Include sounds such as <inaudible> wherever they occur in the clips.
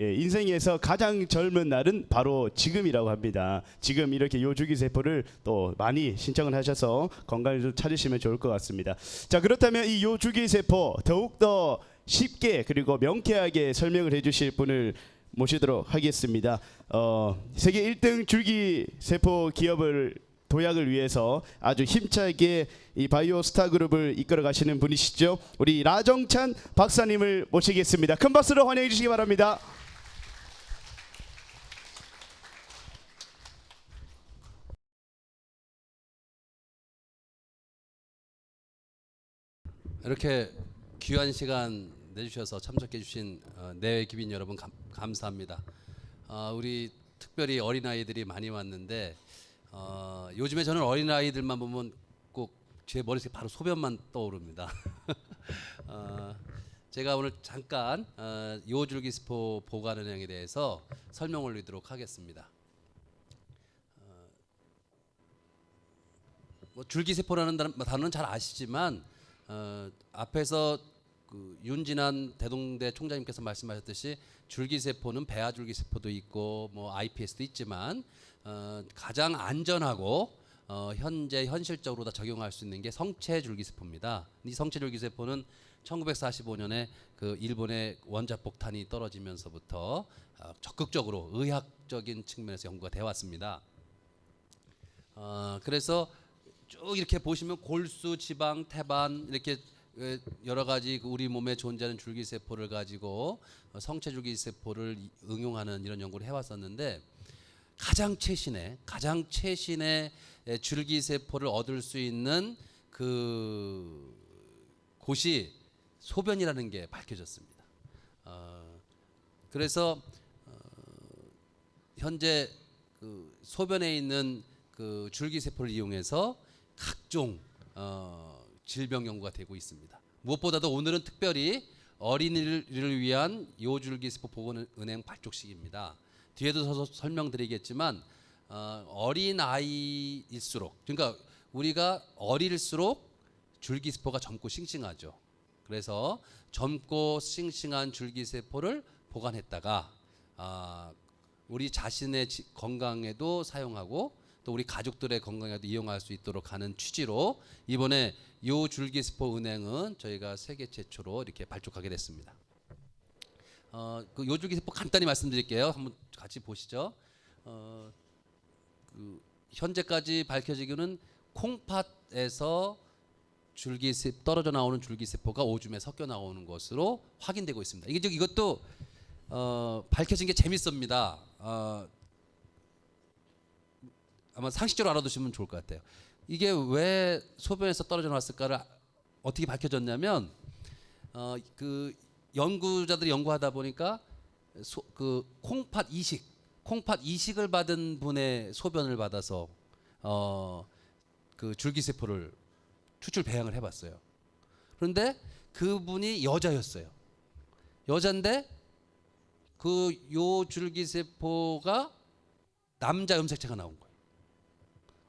예, 인생에서 가장 젊은 날은 바로 지금이라고 합니다. 지금 이렇게 요주기 세포를 또 많이 신청을 하셔서 건강을 좀 찾으시면 좋을 것 같습니다. 자 그렇다면 이 요주기 세포 더욱 더 쉽게 그리고 명쾌하게 설명을 해주실 분을 모시도록 하겠습니다. 어, 세계 1등 줄기 세포 기업을 도약을 위해서 아주 힘차게 이 바이오 스타 그룹을 이끌어 가시는 분이시죠. 우리 라정찬 박사님을 모시겠습니다. 큰 박수로 환영해 주시기 바랍니다. 이렇게 귀한 시간 내주셔서 참석해 주신 어, 내외 기빈 여러분 감, 감사합니다. 어, 우리 특별히 어린 아이들이 많이 왔는데 어, 요즘에 저는 어린 아이들만 보면 꼭 제 머릿속에 바로 소변만 떠오릅니다. <laughs> 어, 제가 오늘 잠깐 어, 요줄기스포 보관은행에 대해서 설명을 드리도록 하겠습니다. 뭐 줄기세포라는 단- 단어는 잘 아시지만 어, 앞에서 그 윤진한 대동대 총장님께서 말씀하셨듯이 줄기세포는 배아줄기세포도 있고 뭐 IPS도 있지만 어, 가장 안전하고 어, 현재 현실적으로 다 적용할 수 있는 게 성체 줄기세포입니다. 이 성체 줄기세포는 1945년에 그 일본의 원자 폭탄이 떨어지면서부터 어, 적극적으로 의학적인 측면에서 연구가 되어 왔습니다. 어, 그래서 쭉 이렇게 보시면 골수, 지방, 태반 이렇게 에, 여러 가지 그 우리 몸에 존재하는 줄기 세포를 가지고 어, 성체 줄기 세포를 이- 응용하는 이런 연구를 해왔었는데 가장 최신의 가장 최신의 에, 줄기 세포를 얻을 수 있는 그 곳이 소변이라는 게 밝혀졌습니다. 어, 그래서 현재 그 소변에 있는 그 줄기 세포를 이용해서 각종 어, 질병 연구가 되고 있습니다. 무엇보다도 오늘은 특별히 어린이를 위한 요줄기세포 보건은행 발족식입니다. 뒤에도 설명드리겠지만 어, 어린 아이일수록 그러니까 우리가 어릴수록 줄기세포가 젊고 싱싱하죠. 그래서 젊고 싱싱한 줄기세포를 보관했다가 아, 우리 자신의 지- 건강에도 사용하고 또 우리 가족들의 건강에도 이용할 수 있도록 하는 취지로 이번에 요 줄기세포 은행은 저희가 세계 최초로 이렇게 발족하게 됐습니다. 어, 그 요줄기세포 간단히 말씀드릴게요. 한번 같이 보시죠. 어, 그 현재까지 밝혀지기는 콩팥에서 줄기세 떨어져 나오는 줄기세포가 오줌에 섞여 나오는 것으로 확인되고 있습니다. 이게 저- 이것도 어, 밝혀진 게 재밌습니다. 어, 아마 상식적으로 알아두시면 좋을 것 같아요. 이게 왜 소변에서 떨어져 나왔을까를 어떻게 밝혀졌냐면 어, 그 연구자들이 연구하다 보니까 소, 그 콩팥 이식, 콩팥 이식을 받은 분의 소변을 받아서 어, 그 줄기세포를 추출 배양을 해봤어요. 그런데 그분이 여자였어요. 여잔데 그 요 줄기세포가 남자 염색체가 나온.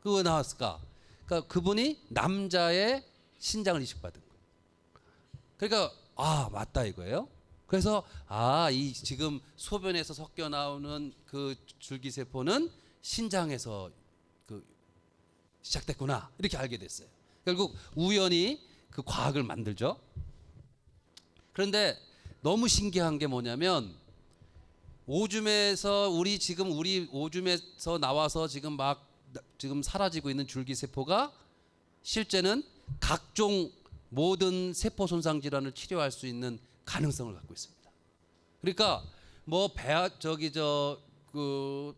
그왜 나왔을까? 그러니까 그분이 남자의 신장을 이식받은 거예요. 그러니까 아 맞다 이거예요. 그래서 아 이 지금 소변에서 섞여 나오는 그 줄기세포는 신장에서 그 시작됐구나 이렇게 알게 됐어요. 결국 우연히 그 과학을 만들죠. 그런데 너무 신기한 게 뭐냐면 오줌에서 우리 지금 우리 오줌에서 나와서 지금 막 나- 지금 사라지고 있는 줄기세포가 실제는 각종 모든 세포 손상 질환을 치료할 수 있는 가능성을 갖고 있습니다. 그러니까 뭐 배아 저기 저그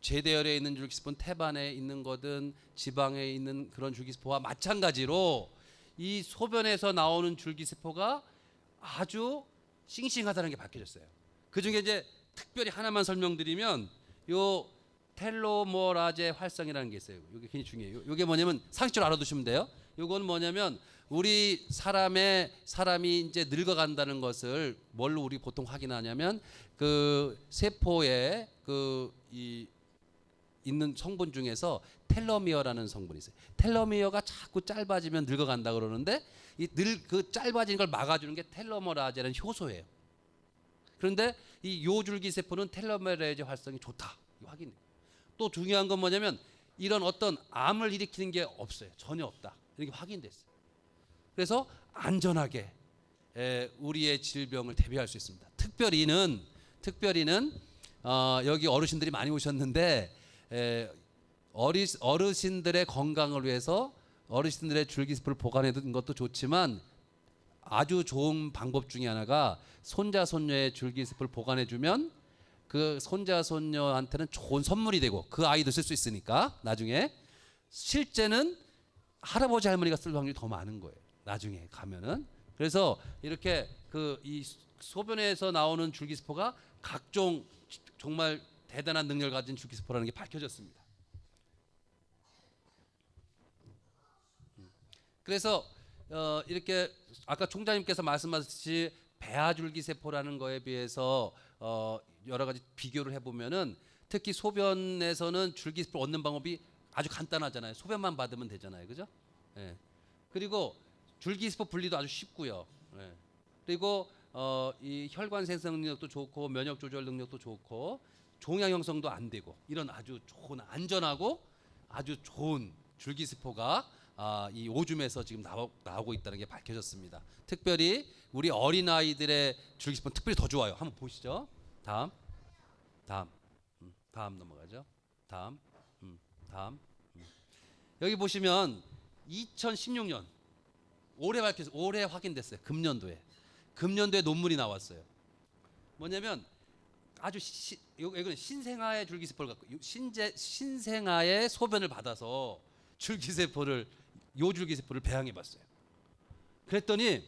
제대열에 있는 줄기세포는 태반에 있는 거든 지방에 있는 그런 줄기세포와 마찬가지로 이 소변에서 나오는 줄기세포가 아주 싱싱하다는 게 밝혀졌어요. 그 중에 이제 특별히 하나만 설명드리면 요 텔로모라제 활성이라는 게 있어요. 이게 굉장히 중요해요. 이게 뭐냐면 상식적으로 알아두시면 돼요. 이건 뭐냐면 우리 사람의 사람이 이제 늙어간다는 것을 뭘로 우리 보통 확인하냐면 그 세포에 그이 있는 성분 중에서 텔로미어라는 성분이 있어요. 텔로미어가 자꾸 짧아지면 늙어간다 그러는데 이 늘 그 짧아지는 걸 막아주는 게 텔로머라제라는 효소예요. 그런데 이 요줄기 세포는 텔로메레이즈 활성이 좋다. 확인. 또 중요한 건 뭐냐면 이런 어떤 암을 일으키는 게 없어요. 전혀 없다. 이렇게 확인됐어요. 그래서 안전하게 에, 우리의 질병을 대비할 수 있습니다. 특별히는 특별히는 어, 여기 어르신들이 많이 오셨는데 에, 어리, 어르신들의 건강을 위해서 어르신들의 줄기세포를 보관해 두는 것도 좋지만 아주 좋은 방법 중에 하나가 손자 손녀의 줄기세포를 보관해 주면 그 손자 손녀한테는 좋은 선물이 되고 그 아이도 쓸 수 있으니까 나중에 실제는 할아버지 할머니가 쓸 확률이 더 많은 거예요. 나중에 가면은 그래서 이렇게 그 이 소변에서 나오는 줄기세포가 각종 정말 대단한 능력을 가진 줄기세포라는 게 밝혀졌습니다. 그래서 어, 이렇게 아까 총장님께서 말씀하셨듯이 배아줄기세포라는 거에 비해서 어, 여러 가지 비교를 해보면은 특히 소변에서는 줄기세포를 얻는 방법이 아주 간단하잖아요. 소변만 받으면 되잖아요, 그죠? 예. 그리고 줄기세포 분리도 아주 쉽고요. 예. 그리고 어, 이 혈관 생성 능력도 좋고 면역 조절 능력도 좋고 종양 형성도 안 되고 이런 아주 좋은 안전하고 아주 좋은 줄기세포가 아, 이 오줌에서 지금 나오, 나오고 있다는 게 밝혀졌습니다. 특별히 우리 어린 아이들의 줄기세포는 특별히 더 좋아요. 한번 보시죠. 다음, 다음, 음, 다음 넘어가죠. 다음, 음, 다음. 음. 여기 보시면 2016년 올해 밝혀서 올해 확인됐어요. 금년도에 금년도에 논문이 나왔어요. 뭐냐면 아주 시, 요- 이거는 신생아의 줄기세포를 갖고 요- 신제 신생아의 소변을 받아서 줄기세포를 요줄기세포를 배양해 봤어요. 그랬더니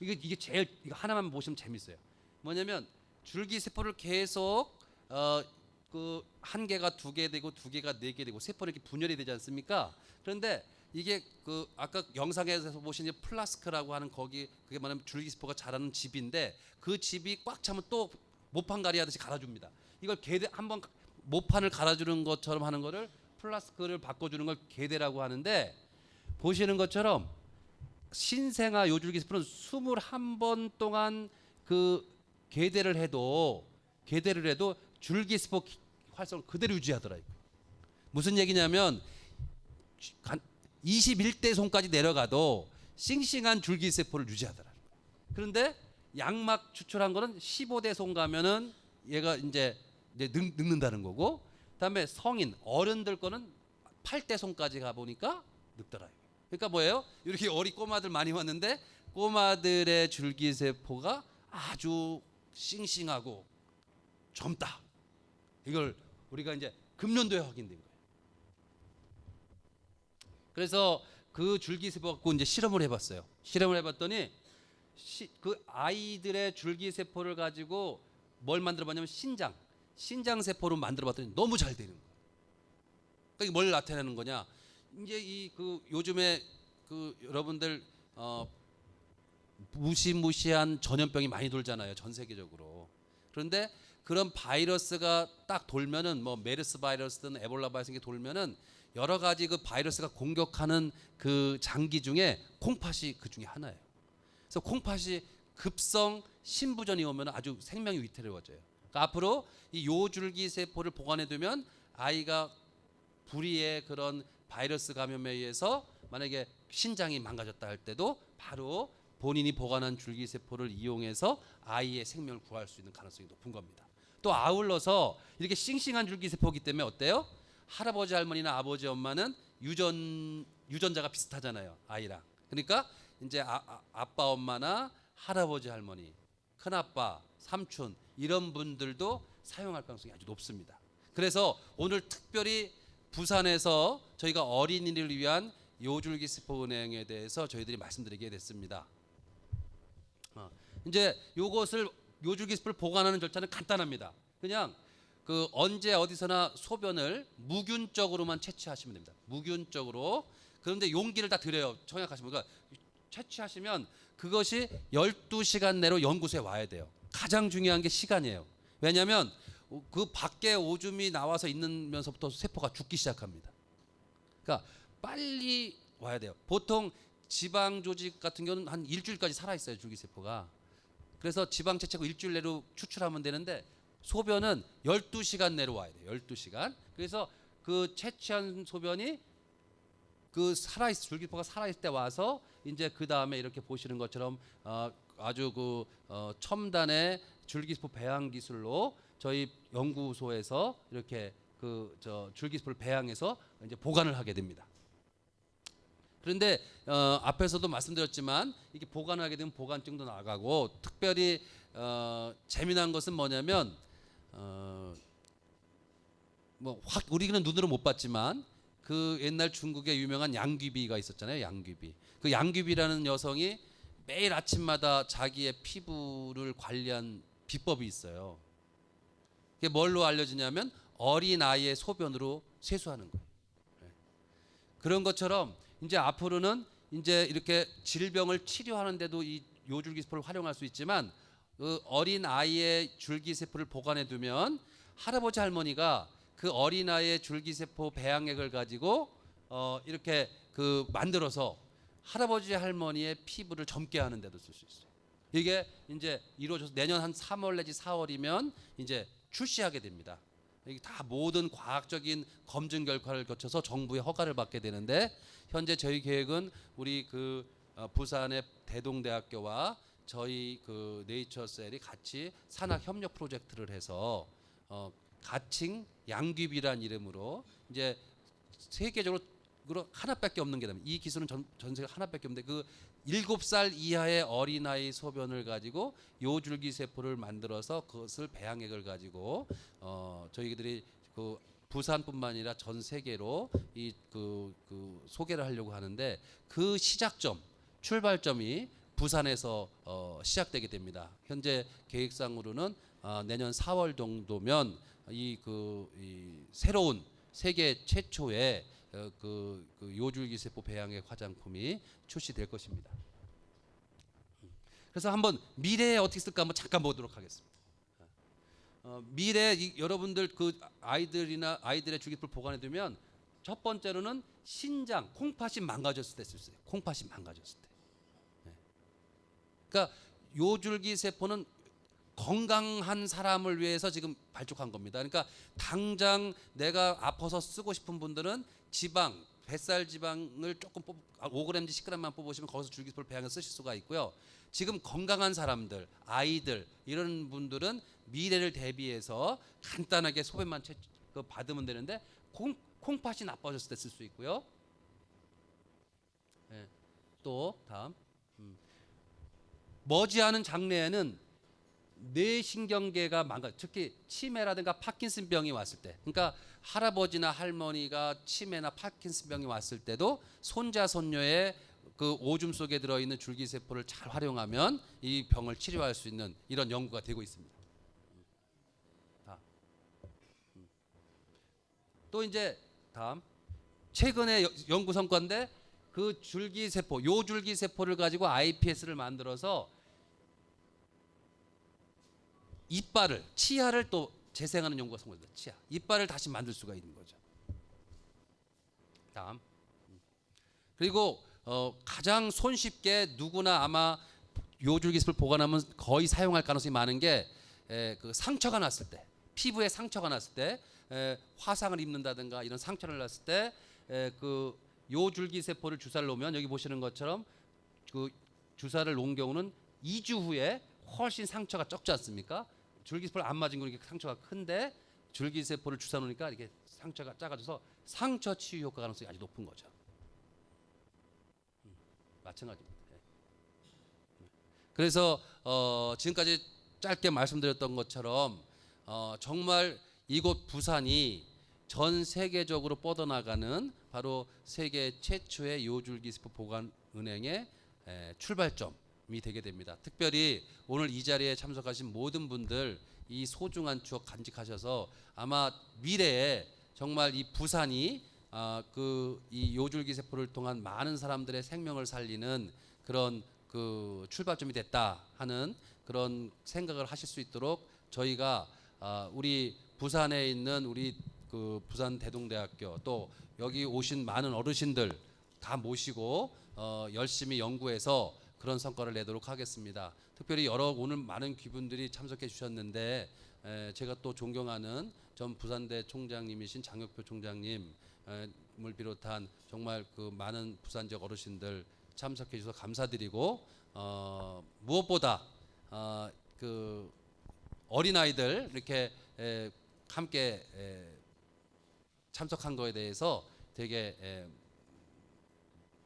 이게 이게 제일 이거 하나만 보시면 재밌어요. 뭐냐면 줄기 세포를 계속 어 그 한 개가 두 개 되고 두 개가 네 개 되고 세포는 이렇게 분열이 되지 않습니까? 그런데 이게 그 아까 영상에서 보신 이제 플라스크라고 하는 거기 그게 뭐냐면 줄기 세포가 자라는 집인데 그 집이 꽉 차면 또 모판 가리 하듯이 갈아줍니다. 이걸 개대 한번 모판을 갈아주는 것처럼 하는 거를 플라스크를 바꿔주는 걸 개대라고 하는데 보시는 것처럼 신생아 요줄기 세포는 21번 동안 그 개대를 해도 개대를 해도 줄기세포 기- 활성을 그대로 유지하더라고요. 무슨 얘기냐면 21대 손까지 내려가도 싱싱한 줄기 세포를 유지하더라. 그런데 양막 추출한 거는 15대 손 가면은 얘가 이제, 이제 늙, 늙는다는 거고, 그다음에 성인 어른들 거는 8대 손까지 가 보니까 늙더라. 그러니까 뭐예요? 이렇게 어리 꼬마들 많이 왔는데 꼬마들의 줄기 세포가 아주 싱싱하고 젊다. 이걸 우리가 이제 금년도에 확인된 거예요. 그래서 그 줄기세포 갖고 이제 실험을 해봤어요. 실험을 해봤더니 시, 그 아이들의 줄기세포를 가지고 뭘 만들어봤냐면 신장, 신장 세포로 만들어봤더니 너무 잘 되는 거예요. 그러니까 뭘 나타내는 거냐? 이제 이 그 요즘에 그 여러분들 어 무시무시한 전염병이 많이 돌잖아요. 전 세계적으로. 그런데 그런 바이러스가 딱 돌면은 뭐 메르스 바이러스든 에볼라 바이러스가 돌면은 여러 가지 그 바이러스가 공격하는 그 장기 중에 콩팥이 그 중에 하나예요. 그래서 콩팥이 급성 신부전이 오면 아주 생명이 위태로워져요. 그러니까 앞으로 이 요줄기 세포를 보관해 두면 아이가 불의의 그런 바이러스 감염에 의해서 만약에 신장이 망가졌다 할 때도 바로 본인이 보관한 줄기세포를 이용해서 아이의 생명을 구할 수 있는 가능성이 높은 겁니다. 또 아울러서 이렇게 싱싱한 줄기세포이기 때문에 어때요? 할아버지 할머니나 아버지 엄마는 유전 유전자가 비슷하잖아요 아이랑. 그러니까 이제 아, 아, 아 빠 엄마나 할아버지 할머니, 큰 아빠, 삼촌 이런 분들도 사용할 가능성이 아주 높습니다. 그래서 오늘 특별히 부산에서 저희가 어린이를 위한 요줄기세포 은행에 대해서 저희들이 말씀드리게 됐습니다. 어, 이제 요것을 요줄기세포를 보관하는 절차는 간단합니다. 그냥 그 언제 어디서나 소변을 무균적으로만 채취하시면 됩니다. 무균적으로. 그런데 용기를 다 드려요. 청약하시면 그러니까 채취하시면 그것이 12시간 내로 연구소에 와야 돼요. 가장 중요한 게 시간이에요. 왜냐하면 그 밖에 오줌이 나와서 있는면서부터 세포가 죽기 시작합니다. 그러니까 빨리 와야 돼요. 보통 지방 조직 같은 경우는 한 일주일까지 살아 있어요 줄기 세포가. 그래서 지방 채취하고 일주일 내로 추출하면 되는데 소변은 12시간 내로 와야 돼요. 12시간. 그래서 그 채취한 소변이 그 살아 있 줄기세포가 살아 있을 때 와서 이제 그 다음에 이렇게 보시는 것처럼 어, 아주 그 어, 첨단의 줄기세포 배양 기술로 저희 연구소에서 이렇게 그 저 줄기세포를 배양해서 이제 보관을 하게 됩니다. 그런데 어, 앞에서도 말씀드렸지만 이게 보관하게 되면 보관증도 나가고 특별히 어, 재미난 것은 뭐냐면 어, 뭐 확 우리는 눈으로 못 봤지만 그 옛날 중국의 유명한 양귀비가 있었잖아요. 양귀비. 그 양귀비라는 여성이 매일 아침마다 자기의 피부를 관리한 비법이 있어요. 그게 뭘로 알려지냐면 어린 아이의 소변으로 세수하는 거예요. 네. 그런 것처럼 이제 앞으로는 이제 이렇게 질병을 치료하는데도 이 요줄기세포를 활용할 수 있지만 그 어린 아이의 줄기세포를 보관해 두면 할아버지 할머니가 그 어린 아이의 줄기세포 배양액을 가지고 어 이렇게 그 만들어서 할아버지 할머니의 피부를 젊게 하는데도 쓸 수 있어요. 이게 이제 이루어져서 내년 한 3월 내지 4월이면 이제 출시하게 됩니다. 이게 다 모든 과학적인 검증 결과를 거쳐서 정부의 허가를 받게 되는데 현재 저희 계획은 우리 그 어, 부산의 대동대학교와 저희 그 네이처셀이 같이 산학 협력 프로젝트를 해서 어, 가칭 양귀비란 이름으로 이제 세계적으로 하나밖에 없는 게이 기술은 전, 전 세계 하나밖에 없는데 그 일곱 살 이하의 어린아이 소변을 가지고 요줄기 세포를 만들어서 그것을 배양액을 가지고 어 저희들이 그 부산뿐만 아니라 전 세계로 이그 그 소개를 하려고 하는데 그 시작점 출발점이 부산에서 어 시작되게 됩니다. 현재 계획상으로는 아, 내년 4월 정도면 이 그 이 새로운 세계 최초의 어, 그, 그 요줄기 세포 배양액 화장품이 출시될 것입니다. 그래서 한번 미래에 어떻게 쓸까 한번 잠깐 보도록 하겠습니다. 어, 미래 이, 여러분들 그 아이들이나 아이들의 줄기세포를 보관해 두면 첫 번째로는 신장 콩팥이 망가졌을 때 쓸 수 있어요. 콩팥이 망가졌을 때. 네. 그러니까 요줄기 세포는 건강한 사람을 위해서 지금 발족한 겁니다. 그러니까 당장 내가 아파서 쓰고 싶은 분들은 지방, 뱃살 지방을 조금 뽑, 5g인지 10g만 뽑으시면 거기서 줄기세포를 배양해서 쓰실 수가 있고요. 지금 건강한 사람들, 아이들 이런 분들은 미래를 대비해서 간단하게 소변만 채, 그 받으면 되는데 콩, 콩팥이 나빠졌을 때 쓸 수 있고요. 예, 또 다음 음. 머지않은 장래에는 뇌신경계가 망가 특히 치매라든가 파킨슨병이 왔을 때 그러니까 할아버지나 할머니가 치매나 파킨슨병이 왔을 때도 손자 손녀의 그 오줌 속에 들어있는 줄기세포를 잘 활용하면 이 병을 치료할 수 있는 이런 연구가 되고 있습니다. 다. 또 이제 다음 최근에 여- 연구 성과인데 그 줄기 세포 요 줄기 세포를 가지고 iPS를 만들어서 이빨을 치아를 또 재생하는 연구가 성공했다. 치아 이빨을 다시 만들 수가 있는 거죠. 다음 그리고 어, 가장 손쉽게 누구나 아마 요줄기습을 보관하면 거의 사용할 가능성이 많은 게 에, 그 상처가 났을 때 피부에 상처가 났을 때 에, 화상을 입는다든가 이런 상처를 났을 때 그 요줄기 세포를 주사를 놓으면 여기 보시는 것처럼 그 주사를 놓은 경우는 2주 후에 훨씬 상처가 적지 않습니까? 줄기세포를 안 맞은 거니까 상처가 큰데 줄기세포를 주사 놓으니까 이게 상처가 작아져서 상처 치유 효과 가능성이 아주 높은 거죠. 음, 마찬가지입니다. 예. 그래서 어, 지금까지 짧게 말씀드렸던 것처럼 어, 정말 이곳 부산이 전 세계적으로 뻗어나가는 바로 세계 최초의 요줄기세포 보관 은행의 에, 출발점이 되게 됩니다. 특별히 오늘 이 자리에 참석하신 모든 분들 이 소중한 추억 간직하셔서 아마 미래에 정말 이 부산이 아, 그이 요줄기 세포를 통한 많은 사람들의 생명을 살리는 그런 그 출발점이 됐다 하는 그런 생각을 하실 수 있도록 저희가 아, 우리 부산에 있는 우리 그 부산 대동대학교 또 여기 오신 많은 어르신들 다 모시고 어, 열심히 연구해서 그런 성과를 내도록 하겠습니다. 특별히 여러 오늘 많은 귀분들이 참석해 주셨는데 에, 제가 또 존경하는 전 부산대 총장님이신 장혁표 총장님 에, 을 비롯한 정말 그 많은 부산 지역 어르신들 참석해 주셔서 감사드리고 어, 무엇보다 어, 그 어린 아이들 이렇게 에, 함께 에, 참석한 거에 대해서 되게 에,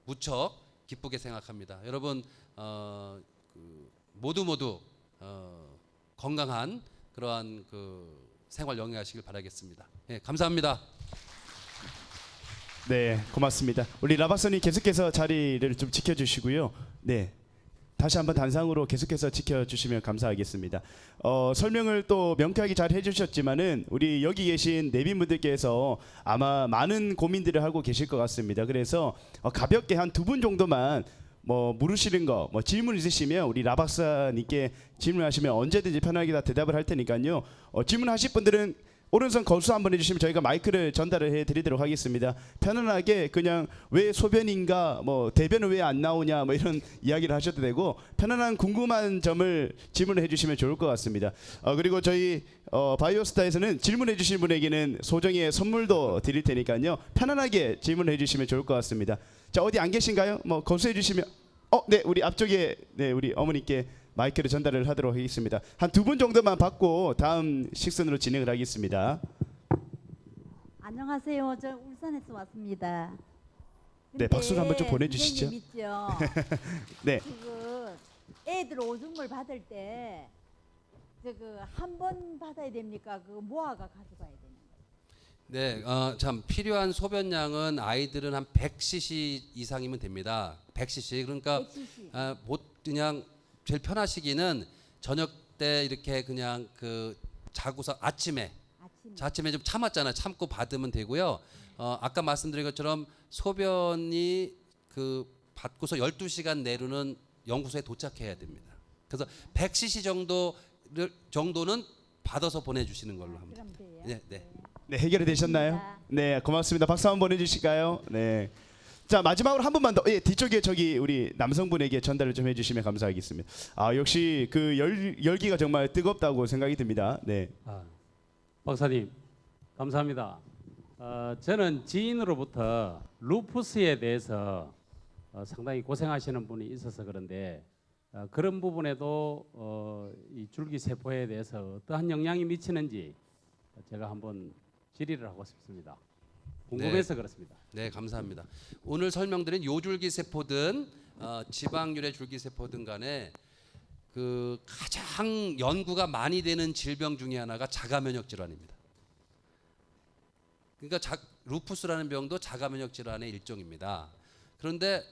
무척 기쁘게 생각합니다. 여러분 어, 그 모두 모두 어, 건강한 그러한 그 생활 영위하시길 바라겠습니다. 예, 감사합니다. 네, 고맙습니다. 우리 라박사님 계속해서 자리를 좀 지켜주시고요. 네. 다시 한번 단상으로 계속해서 지켜주시면 감사하겠습니다. 어, 설명을 또 명쾌하게 잘 해주셨지만은 우리 여기 계신 내빈분들께서 아마 많은 고민들을 하고 계실 것 같습니다. 그래서 어, 가볍게 한 두 분 정도만 뭐 물으시는 거, 뭐 질문 있으시면 우리 라박사님께 질문하시면 언제든지 편하게 다 대답을 할 테니까요. 어, 질문하실 분들은 오른손 거수 한번 해주시면 저희가 마이크를 전달을 해드리도록 하겠습니다. 편안하게 그냥 왜 소변인가, 뭐 대변은 왜 안 나오냐, 뭐 이런 <laughs> 이야기를 하셔도 되고 편안한 궁금한 점을 질문을 해주시면 좋을 것 같습니다. 어, 그리고 저희 어, 바이오스타에서는 질문해주신 분에게는 소정의 선물도 드릴 테니까요. 편안하게 질문해 주시면 좋을 것 같습니다. 자 어디 안 계신가요? 뭐 거수해 주시면 어, 네 우리 앞쪽에 네 우리 어머니께 마이크를 전달을 하도록 하겠습니다. 한 두 분 정도만 받고 다음 식선으로 진행을 하겠습니다. 안녕하세요. 저 울산에서 왔습니다. 네, 박수를 한번 좀 보내주시죠. 선생님 있죠. <laughs> 네, 그 애들 오줌을 받을 때 저그 한번 받아야 됩니까? 그 모아가 가져가야 되는 거예요. 네, 어, 참 필요한 소변량은 아이들은 한 100cc 이상이면 됩니다. 100cc 그러니까 100cc. 아, 못 그냥 제일 편하시기는 저녁 때 이렇게 그냥 그 자고서 아침에 아침. 자, 아침에 좀 참았잖아요. 참고 받으면 되고요. 어, 아까 말씀드린 것처럼 소변이 그 받고서 12시간 내로는 연구소에 도착해야 됩니다. 그래서 100cc 정도를 정도는 받아서 보내주시는 걸로 합니다. 네, 네. 네 해결이 되셨나요? 네, 고맙습니다. 박수 한번 보내주실까요? 네. 자 마지막으로 한 번만 더 예, 뒤쪽에 저기 우리 남성분에게 전달을 좀 해주시면 감사하겠습니다. 아 역시 그 열, 열기가 정말 뜨겁다고 생각이 듭니다. 네. 아, 박사님 감사합니다. 어, 저는 지인으로부터 루푸스에 대해서 어, 상당히 고생하시는 분이 있어서 그런데 어, 그런 부분에도 어, 이 줄기 세포에 대해서 어떠한 영향이 미치는지 제가 한번 질의를 하고 싶습니다. 궁금해서 그렇습니다. 네, 감사합니다. 오늘 설명드린 요줄기 세포든 어, 지방률의 줄기 세포든 간에 그 가장 연구가 많이 되는 질병 중에 하나가 자가 면역 질환입니다. 그러니까 자, 루푸스라는 병도 자가 면역 질환의 일종입니다. 그런데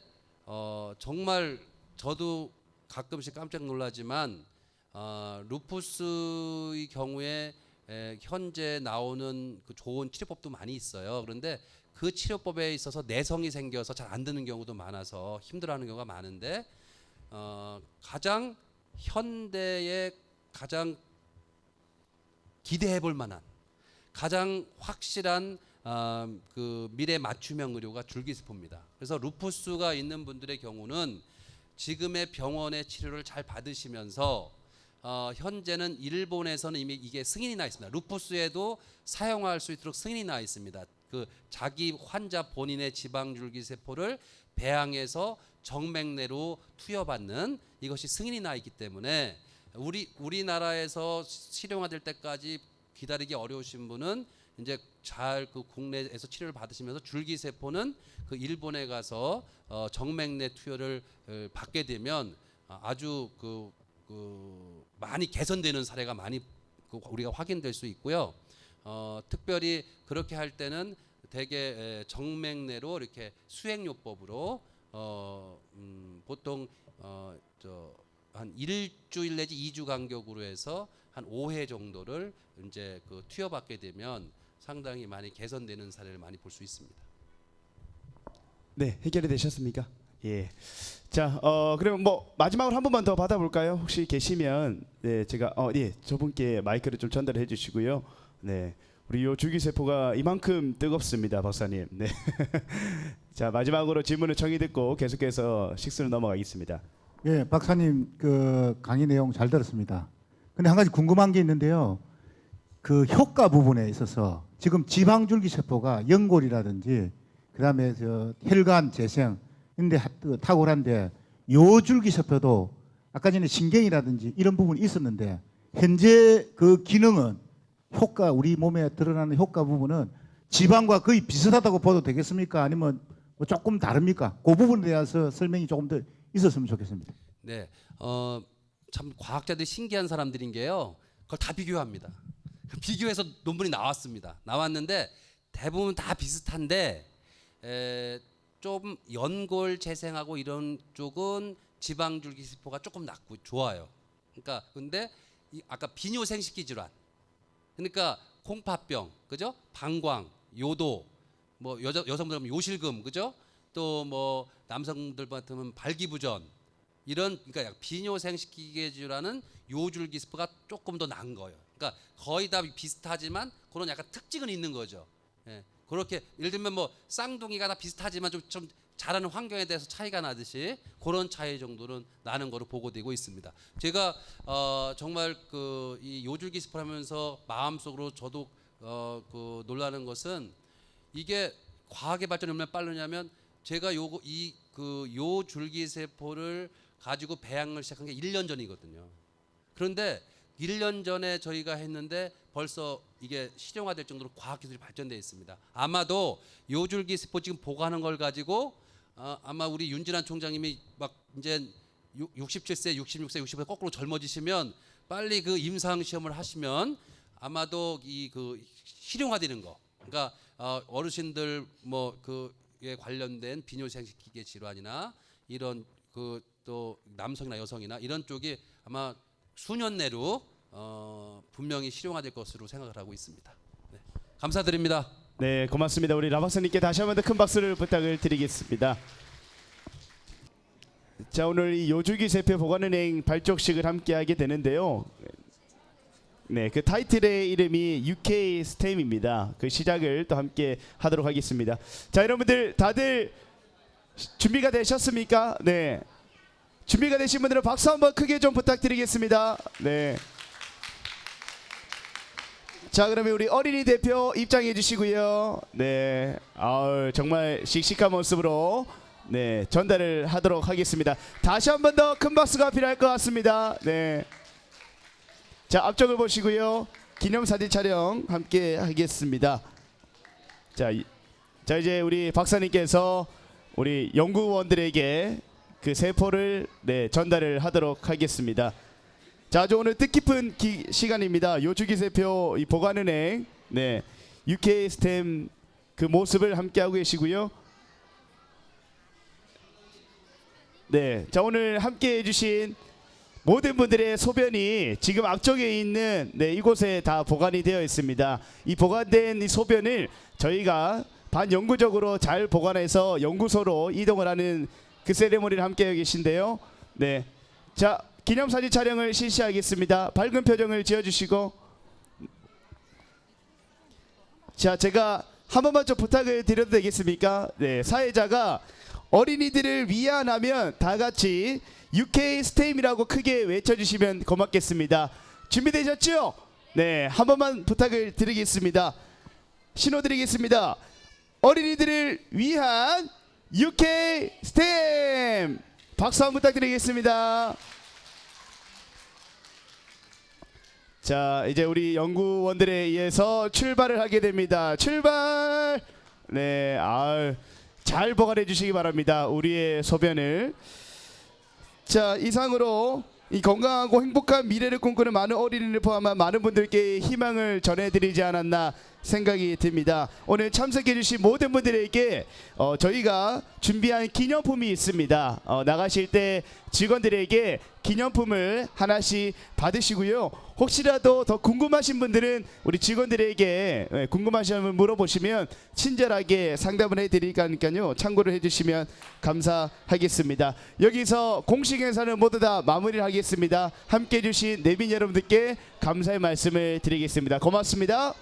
어, 정말 저도 가끔씩 깜짝 놀라지만 어, 루푸스의 경우에 에, 현재 나오는 그 좋은 치료법도 많이 있어요. 그런데 그 치료법에 있어서 내성이 생겨서 잘안 되는 경우도 많아서 힘들어하는 경우가 많은데 어, 가장 현대의 가장 기대해 볼 만한 가장 확실한 어, 그 미래 맞춤형 의료가 줄기세포입니다. 그래서 루푸스가 있는 분들의 경우는 지금의 병원의 치료를 잘 받으시면서 어, 현재는 일본에서는 이미 이게 승인이 나 있습니다. 루푸스에도 사용할 수 있도록 승인이 나 있습니다. 그 자기 환자 본인의 지방줄기 세포를 배양해서 정맥내로 투여받는 이것이 승인이 나 있기 때문에 우리 우리나라에서 실용화될 때까지 기다리기 어려우신 분은 이제 잘 그 국내에서 치료를 받으시면서 줄기 세포는 그 일본에 가서 어, 정맥내 투여를 어, 받게 되면 아, 아주 그, 그 많이 개선되는 사례가 많이 그 우리가 확인될 수 있고요. 어, 특별히 그렇게 할 때는 대개 에, 정맥내로 이렇게 수행요법으로 어, 음, 보통 어, 저한 일주일 내지 2주 간격으로 해서 한 5회 정도를 이제 그 투여받게 되면 상당히 많이 개선되는 사례를 많이 볼 수 있습니다. 네, 해결이 되셨습니까? 예. 자, 어 그럼 뭐 마지막으로 한 번만 더 받아볼까요? 혹시 계시면 네, 제가 어 예, 저분께 마이크를 좀 전달해 주시고요. 네, 우리 요 줄기세포가 이만큼 뜨겁습니다, 박사님. 네. <laughs> 자, 마지막으로 질문을 청이 듣고 계속해서 식수로 넘어가겠습니다. 예, 박사님 그 강의 내용 잘 들었습니다. 근데 한 가지 궁금한 게 있는데요. 그 효과 부분에 있어서 지금 지방줄기 세포가 연골이라든지 그다음에 저 혈관 재생 근데 하- 그 탁월한데 요줄기 세포도 아까 전에 신경이라든지 이런 부분이 있었는데 현재 그 기능은 효과 우리 몸에 드러나는 효과 부분은 지방과 거의 비슷하다고 봐도 되겠습니까? 아니면 뭐 조금 다릅니까? 그 부분에 대해서 설명이 조금 더 있었으면 좋겠습니다. 네, 어, 참 과학자들이 신기한 사람들인 게요. 그걸 다 비교합니다. <laughs> 비교해서 논문이 나왔습니다. 나왔는데 대부분 다 비슷한데 에, 좀 연골 재생하고 이런 쪽은 지방줄기 세포가 조금 낫고 좋아요. 그러니까 근데 이 아까 비뇨생식기 질환, 그러니까 콩팥병, 그죠? 방광, 요도, 뭐 여자 여성들 하면 요실금, 그죠? 또 뭐 남성들 같으면 발기부전 이런 그러니까 약 비뇨생식기계 질환은 요줄기 세포가 조금 더 나은 거예요. 그러니까 거의 다 비슷하지만 그런 약간 특징은 있는 거죠. 예. 그렇게 예를 들면 뭐 쌍둥이가 다 비슷하지만 좀, 좀 자라는 환경에 대해서 차이가 나듯이 그런 차이 정도는 나는 거로 보고되고 있습니다. 제가 어, 정말 그 이 요줄기 세포를 하면서 마음속으로 저도 어, 그 놀라는 것은 이게 과학의 발전이 얼마나 빠르냐면 제가 요거 이 그 요줄기 세포를 가지고 배양을 시작한 게 1년 전이거든요. 그런데 1년 전에 저희가 했는데 벌써 이게 실용화될 정도로 과학 기술이 발전되어 있습니다. 아마도 요줄기 세포 지금 보고하는 걸 가지고 어, 아마 우리 윤진환 총장님이 막 이제 67세, 66세, 60세 거꾸로 젊어지시면 빨리 그 임상 시험을 하시면 아마도 이 그 실용화되는 거. 그러니까 어, 어르신들 뭐 그에 관련된 비뇨생식기계 질환이나 이런 그 또 남성이나 여성이나 이런 쪽이 아마 수년 내로 어, 분명히 실용화될 것으로 생각을 하고 있습니다. 네. 감사드립니다. 네, 고맙습니다. 우리 라 박사님께 다시 한번 더 큰 박수를 부탁을 드리겠습니다. 자, 오늘 이 요주기 세포 보관은행 발족식을 함께하게 되는데요. 네, 그 타이틀의 이름이 UK 스템입니다. 그 시작을 또 함께 하도록 하겠습니다. 자, 여러분들 다들 시- 준비가 되셨습니까? 네. 준비가 되신 분들은 박수 한번 크게 좀 부탁드리겠습니다. 네. 자 그러면 우리 어린이 대표 입장해 주시고요. 네, 아우 정말 씩씩한 모습으로 네 전달을 하도록 하겠습니다. 다시 한 번 더 큰 박수가 필요할 것 같습니다. 네, 자 앞쪽을 보시고요. 기념사진 촬영 함께 하겠습니다. 자, 이- 자 이제 우리 박사님께서 우리 연구원들에게 그 세포를 네 전달을 하도록 하겠습니다. 자, 아주 오늘 뜻깊은 기, 시간입니다. 요주기 세표 이 보관은행 네 UK 스템 그 모습을 함께 하고 계시고요. 네, 자 오늘 함께 해주신 모든 분들의 소변이 지금 앞쪽에 있는 네, 이곳에 다 보관이 되어 있습니다. 이 보관된 이 소변을 저희가 반영구적으로 잘 보관해서 연구소로 이동을 하는 그 세레모니를 함께 하고 계신데요. 네, 자 기념사진 촬영을 실시하겠습니다. 밝은 표정을 지어주시고 자 제가 한 번만 좀 부탁을 드려도 되겠습니까? 네 사회자가 어린이들을 위안하면 다 같이 UK 스테임이라고 크게 외쳐주시면 고맙겠습니다. 준비되셨죠? 네 한 번만 부탁을 드리겠습니다. 신호 드리겠습니다. 어린이들을 위한 UK 스템 박수 한번 부탁드리겠습니다. 자 이제 우리 연구원들에 의해서 출발을 하게 됩니다. 출발. 네, 아잘 보관해 주시기 바랍니다. 우리의 소변을. 자 이상으로 이 건강하고 행복한 미래를 꿈꾸는 많은 어린이를 포함한 많은 분들께 희망을 전해드리지 않았나 생각이 듭니다. 오늘 참석해주신 모든 분들에게 어, 저희가 준비한 기념품이 있습니다. 어, 나가실 때 직원들에게 기념품을 하나씩 받으시고요. 혹시라도 더 궁금하신 분들은 우리 직원들에게 예, 궁금하신 점 물어보시면 친절하게 상담을 해드리니까요. 참고를 해주시면 감사하겠습니다. 여기서 공식 행사는 모두 다 마무리를 하겠습니다. 함께 해 주신 내빈 여러분들께 감사의 말씀을 드리겠습니다. 고맙습니다.